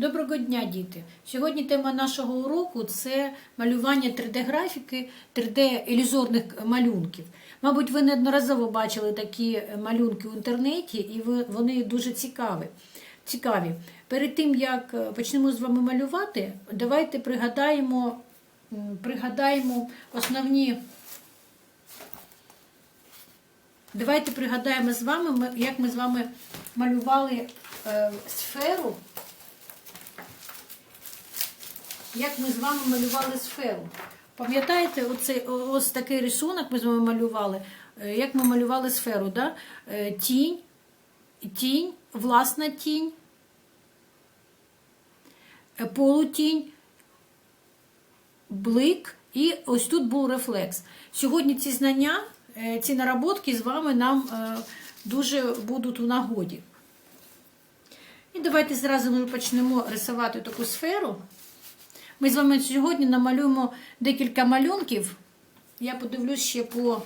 Доброго дня, діти! Сьогодні тема нашого уроку це малювання 3D-графіки, 3D-ілюзорних малюнків. Мабуть, ви неодноразово бачили такі малюнки в інтернеті, і вони дуже цікаві. цікаві. Перед тим, як е, почнемо з вами малювати, давайте пригадаємо, пригадаємо основні. Давайте пригадаємо з вами, як ми з вами малювали е, сферу як ми з вами малювали сферу. Пам'ятаєте, ось такий рисунок ми з вами малювали, е, як ми малювали сферу, да? Е, тінь, тінь, власна тінь, е, полутінь, блик і ось тут був рефлекс. Сьогодні ці знання, ці наработки з вами нам дуже будуть у нагоді. І давайте зразу ми почнемо рисувати таку сферу. Ми з вами сьогодні намалюємо декілька малюнків. Я подивлюсь ще по,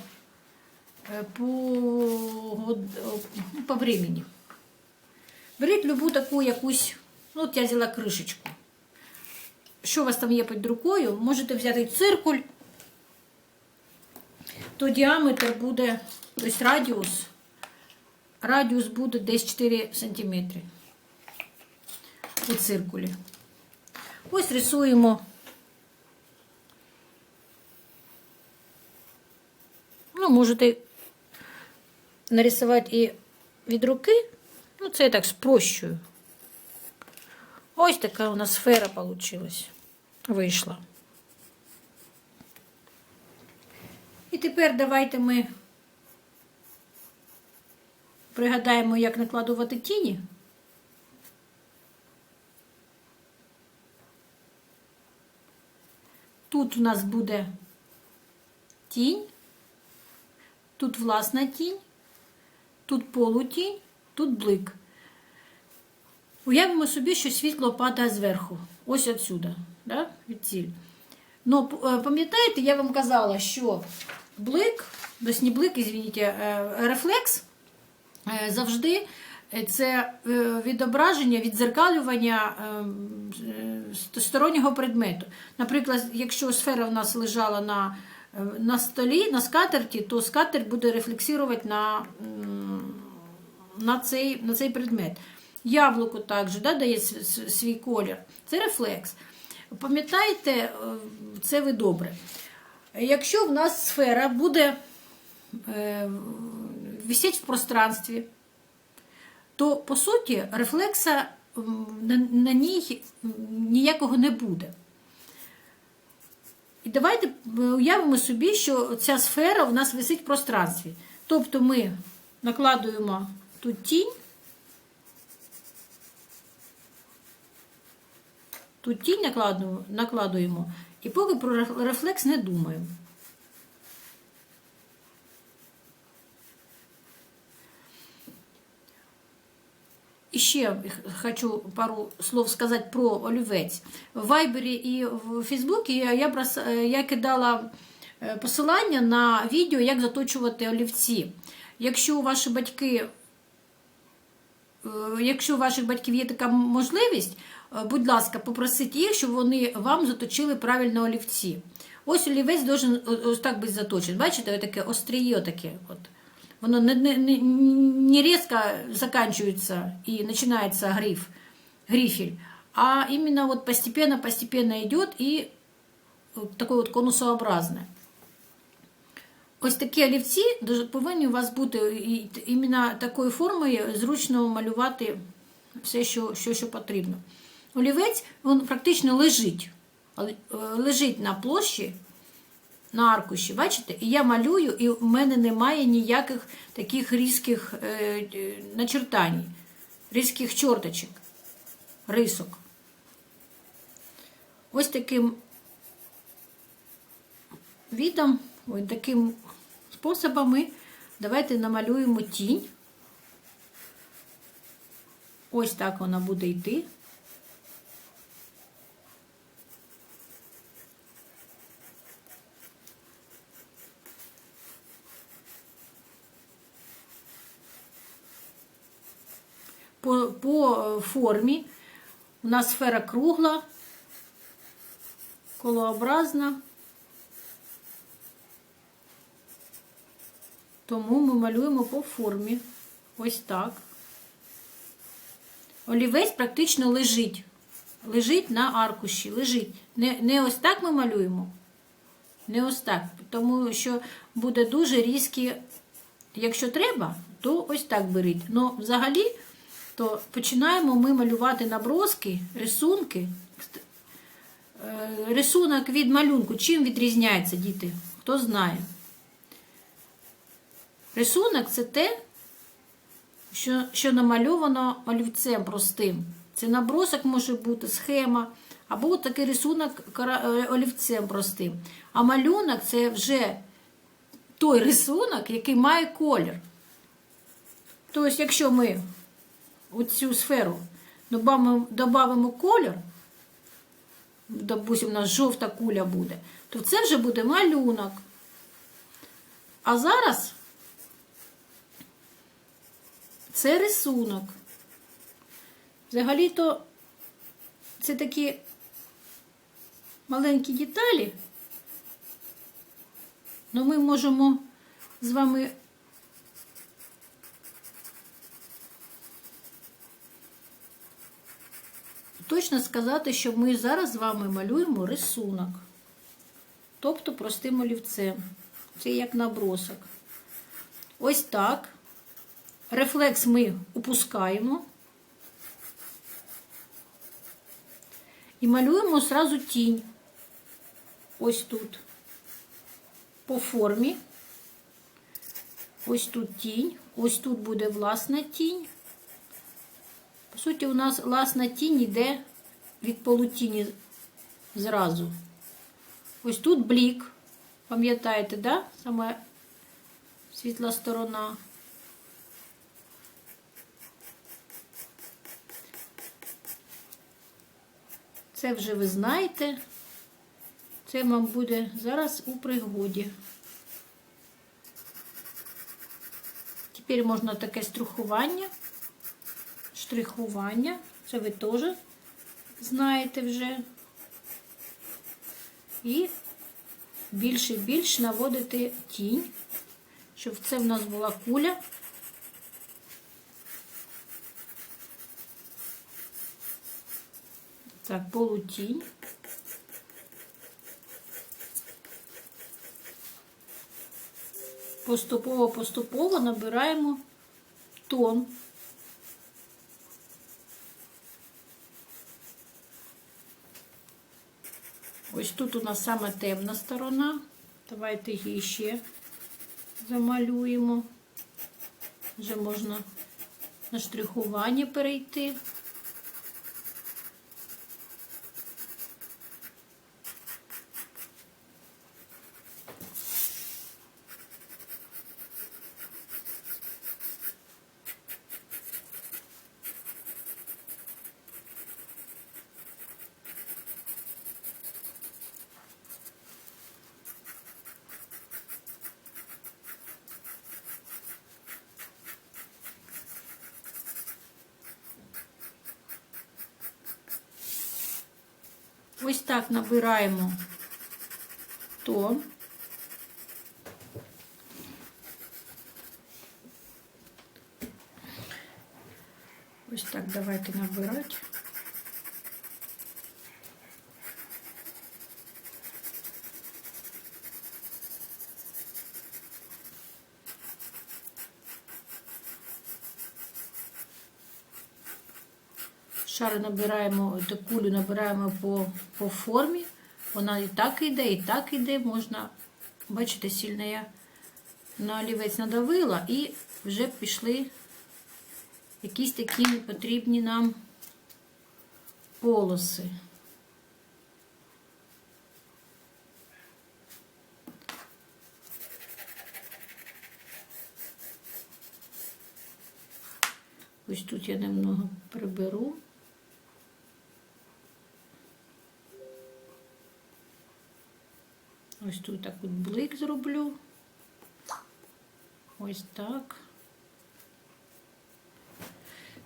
е, по, ну, по времени. Беріть любу таку якусь, ну от я взяла кришечку. Що у вас там є під рукою? Можете взяти циркуль, то діаметр буде, тобто радіус, радіус буде десь 4 см у циркулі. Ось рисуємо. Ну, можете нарисувати і від руки. Ну, це я так спрощую. Ось така у нас сфера получилась. Вийшла. І тепер давайте ми пригадаємо, як накладувати тіні. Тут у нас буде тінь, тут власна тінь, тут полутінь, тут блик. Уявимо собі, що світло падає зверху, ось отсюда, да, від ціль. Ну, е, пам'ятаєте, я вам казала, що блик, не блик, извините, е, рефлекс е, завжди це е, відображення, відзеркалювання е, е, стороннього предмету. Наприклад, якщо сфера в нас лежала на, е, на столі, на скатерті, то скатерть буде рефлексувати на, на, цей, на цей предмет. Яблуко також да, дає свій колір. Це рефлекс. Пам'ятаєте, е, це ви добре. Якщо в нас сфера буде е, висіти в пространстві, то по суті рефлекса на, ній ніякого не буде. І давайте е, уявимо собі, що ця сфера у нас висить в пространстві. Тобто ми накладуємо тут тінь, тут тінь накладуємо, накладуємо і поки про рефлекс не думаємо. Ще хочу пару слов сказати про олівець. В Вайбері і в Фейсбуці я, брос- я кидала е, посилання на відео, як заточувати олівці. Якщо ваші батьки, е, якщо у ваших батьків є така можливість, е, будь ласка, попросіть їх, щоб вони вам заточили правильно олівці. Ось олівець должен ось так бути заточений. Бачите, таке остріє таке. От. Воно не, не, не, резко заканчивается и начинается гриф, грифель, а именно вот постепенно-постепенно идет и вот такое вот конусообразне. Ось такі олівці повинні у вас бути і іменно такою формою зручно малювати все, що, що, що потрібно. Олівець він практично лежить, е, лежить на площі на аркуші, бачите? І я малюю, і в мене немає ніяких таких різких е, начертань, різких чорточок, рисок. Ось таким відом, ось таким способом ми давайте намалюємо тінь. Ось так вона буде йти. По, по е, формі У нас сфера кругла, колообразна. Тому ми малюємо по формі. Ось так. Олівець практично лежить. Лежить на аркуші. Лежить. Не, не ось так ми малюємо. Не ось так. Тому що буде дуже різкі. Якщо треба, то ось так беріть. Ну, взагалі, то починаємо ми малювати наброски, рисунки. Е, Рисунок від малюнку. Чим відрізняється, діти? Хто знає? Рисунок це те, що, що намальовано олівцем простим. Це набросок може бути, схема, або такий рисунок е, олівцем простим. А малюнок це вже той рисунок, який має колір. Тобто, якщо ми у цю сферу додамо, колір, допустимо, у нас жовта куля буде, то це вже буде малюнок. А зараз це рисунок. Взагалі-то це такі маленькі деталі, але ми можемо з вами точно сказати, що ми зараз з вами малюємо рисунок. Тобто простим олівцем. Це як набросок. Ось так. Рефлекс ми опускаємо. І малюємо одразу тінь. Ось тут. По формі. Ось тут тінь. Ось тут буде власна тінь. По суті, у нас власна тінь йде від полутіні зразу. Ось тут блік. Пам'ятаєте, да? Саме світла сторона. Це вже ви знаєте. Це вам буде зараз у пригоді. Тепер можна таке струхування, штрихування. Це ви теж знаєте вже. І більше і більше наводити тінь, щоб це в нас була куля. Так, полутінь. Поступово-поступово набираємо тон. Ось тут у нас саме темна сторона. Давайте її ще замалюємо. Вже можна на штрихування перейти. Ось так набираємо то. Ось так давайте набирати. Шари набираємо, ту кулю набираємо по, по формі. Вона і так іде, і так іде. Можна, бачите, сильно я на олівець надавила і вже пішли якісь такі непотрібні нам полоси. Ось тут я немного приберу. Ось тут так от блик зроблю. Ось так.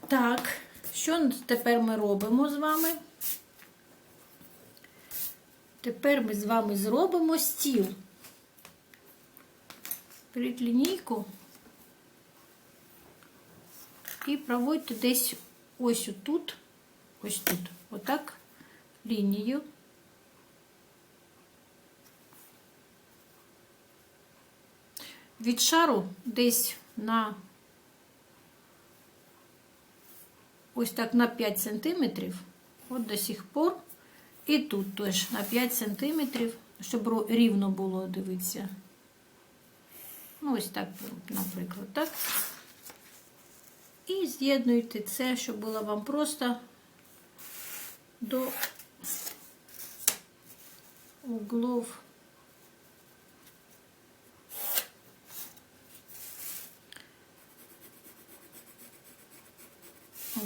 Так, Що тепер ми робимо з вами? Тепер ми з вами зробимо стіл. Беріть лінійку і проводьте десь ось тут, ось тут, отак, лінію. Від шару десь на ось так на 5 сантиметрів, от до сих пор. І тут теж на 5 сантиметрів, щоб рівно було дивитися. Ну, ось так, наприклад, так. І з'єднуйте це, щоб було вам просто до углов.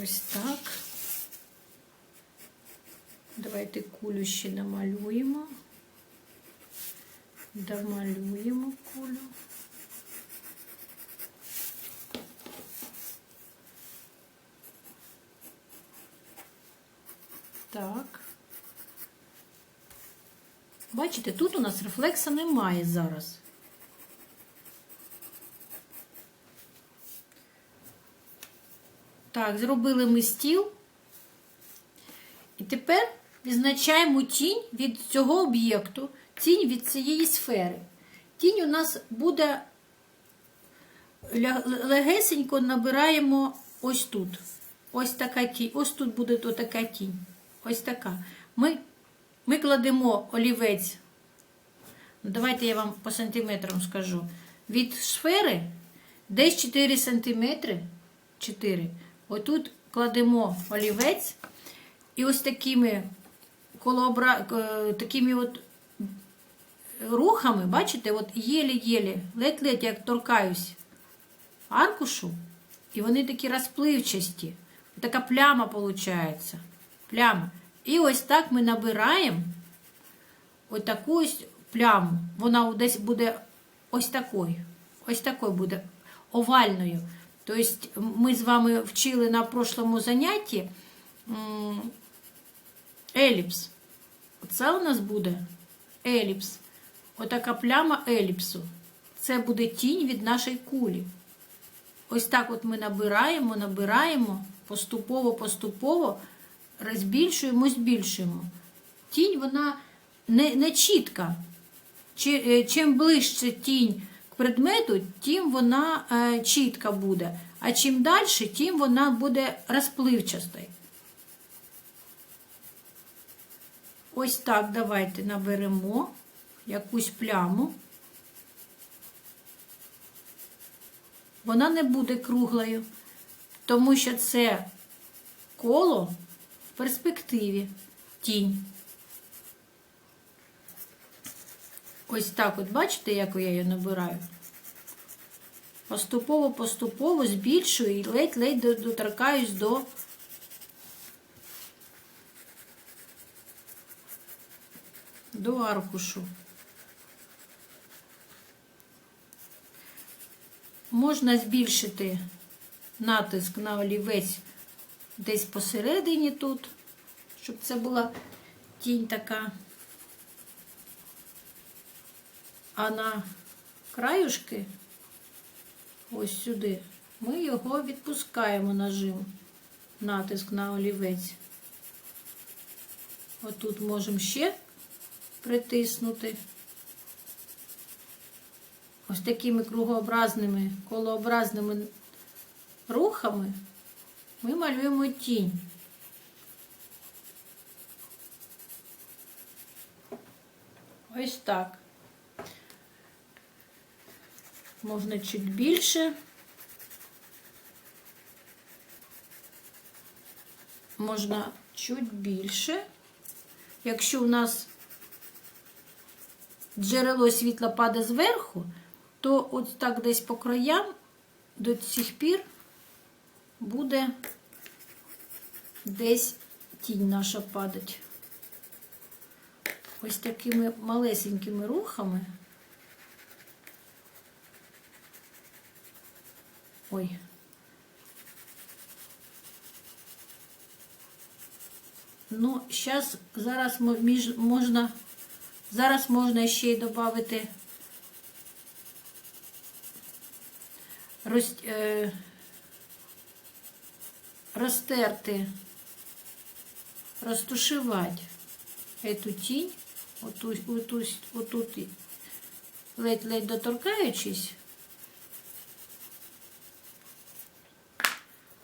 Ось так. Давайте кулю ще намалюємо. Домалюємо кулю. Так. Бачите, тут у нас рефлекса немає зараз. Так, зробили ми стіл. І тепер відзначаємо тінь від цього об'єкту, тінь від цієї сфери. Тінь у нас буде легесенько набираємо ось тут. Ось така тінь. Ось тут буде то така тінь. Ось така. Ми, ми кладемо олівець. Давайте я вам по сантиметрам скажу. Від сфери десь 4 сантиметри. 4. Отут кладемо олівець. І ось такими колообра... е, такими от рухами, бачите, от єлі-єлі, ледь-ледь як торкаюсь аркушу, і вони такі розпливчасті. Така пляма виходить. Пляма. І ось так ми набираємо ось таку ось пляму. Вона десь буде ось такою. Ось такою буде овальною. Тобто ми з вами вчили на прошлому занятті еліпс. Це у нас буде еліпс. Отака пляма еліпсу. Це буде тінь від нашої кулі. Ось так от ми набираємо, набираємо, поступово-поступово розбільшуємо, збільшуємо. Тінь, вона не, не чітка. Е, Чим ближче тінь предмету, тим вона е, чітка буде. А чим далі, тим вона буде розпливчастою. Ось так давайте наберемо якусь пляму. Вона не буде круглою, тому що це коло в перспективі тінь. Ось так от бачите, як я її набираю? Поступово-поступово збільшую і ледь-ледь до- доторкаюсь до до аркушу. Можна збільшити натиск на олівець десь посередині тут, щоб це була тінь така. А на краюшки, ось сюди, ми його відпускаємо нажим, натиск на олівець. Отут можемо ще притиснути. Ось такими кругообразними, колообразними рухами ми малюємо тінь. Ось так. Можна чуть більше. Можна чуть більше. Якщо у нас джерело світла падає зверху, то от так десь по краям до цих пір буде десь тінь наша падать. Ось такими малесенькими рухами. Ой. Ну, зараз, зараз між, можна, зараз можна ще й додати роз, е, розтерти, розтушувати эту тінь, оту, оту, отут, ледь-ледь доторкаючись,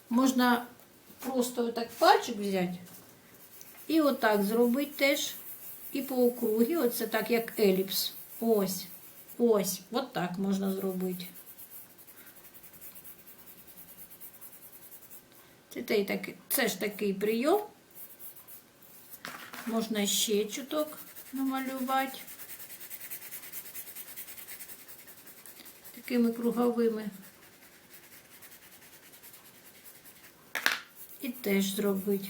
можна просто отак пальчик взяти і отак зробити теж. І по округі, оце так, як еліпс. Ось, ось, от так можна зробити. Це, те це ж такий прийом. Можна ще чуток намалювати. Такими круговими. І теж зробити.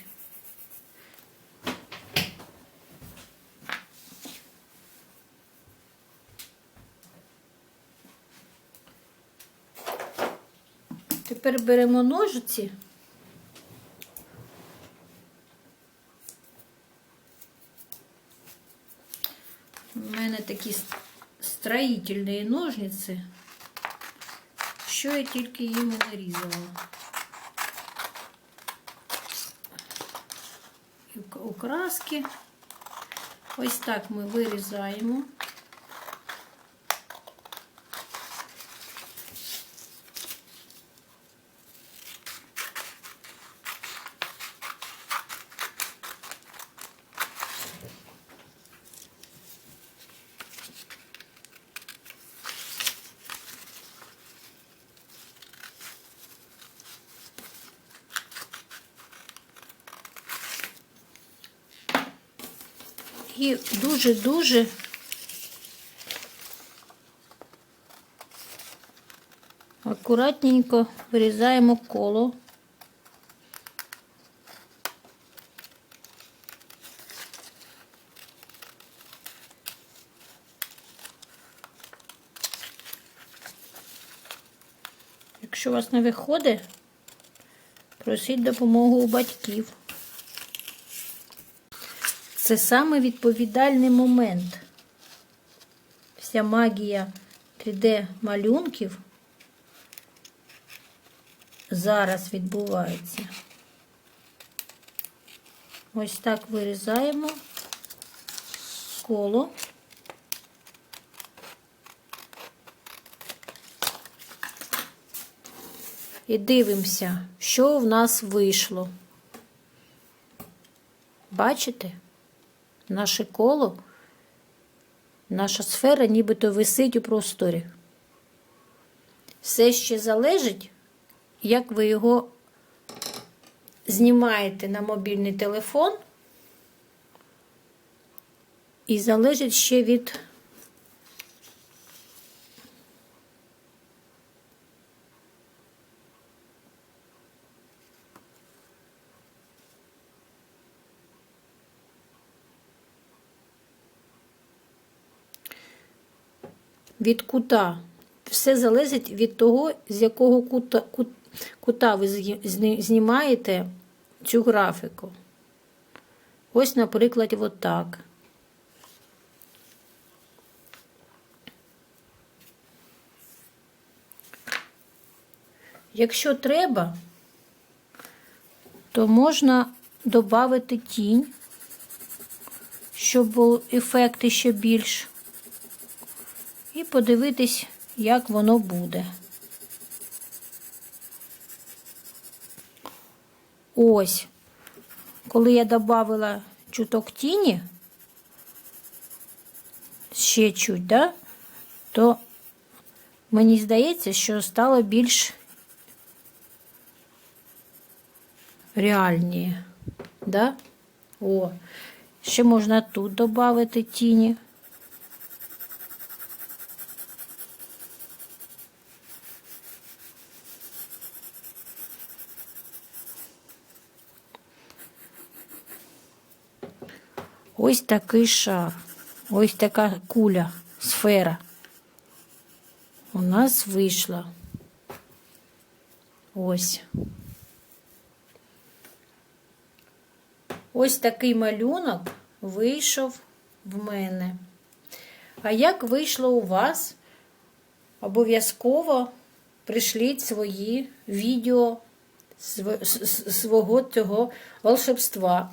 Тепер беремо ножиці. У мене такі строїтельні ножниці, що я тільки їм і нарізала. І к- Окраски. Ось так ми вирізаємо. І дуже-дуже акуратненько вирізаємо коло. Якщо у вас не виходить, просіть допомогу у батьків. Це саме відповідальний момент. Вся магія 3D-малюнків зараз відбувається. Ось так вирізаємо коло. І дивимося, що в нас вийшло. Бачите? Наше коло, наша сфера нібито висить у просторі. Все ще залежить, як ви його знімаєте на мобільний телефон, і залежить ще від від кута. Все залежить від того, з якого кута, кут, кута ви знімаєте цю графіку. Ось, наприклад, от так. Якщо треба, то можна додати тінь, щоб був ефект ще більш і подивитись, як воно буде. Ось, коли я додавала чуток тіні, ще чуть, да, то мені здається, що стало більш реальніше. Да? О, ще можна тут додати тіні. Ось такий шар, ось така куля, сфера. У нас вийшла. Ось. Ось такий малюнок вийшов в мене. А як вийшло у вас? Обов'язково пришліть свої відео свого цього волшебства.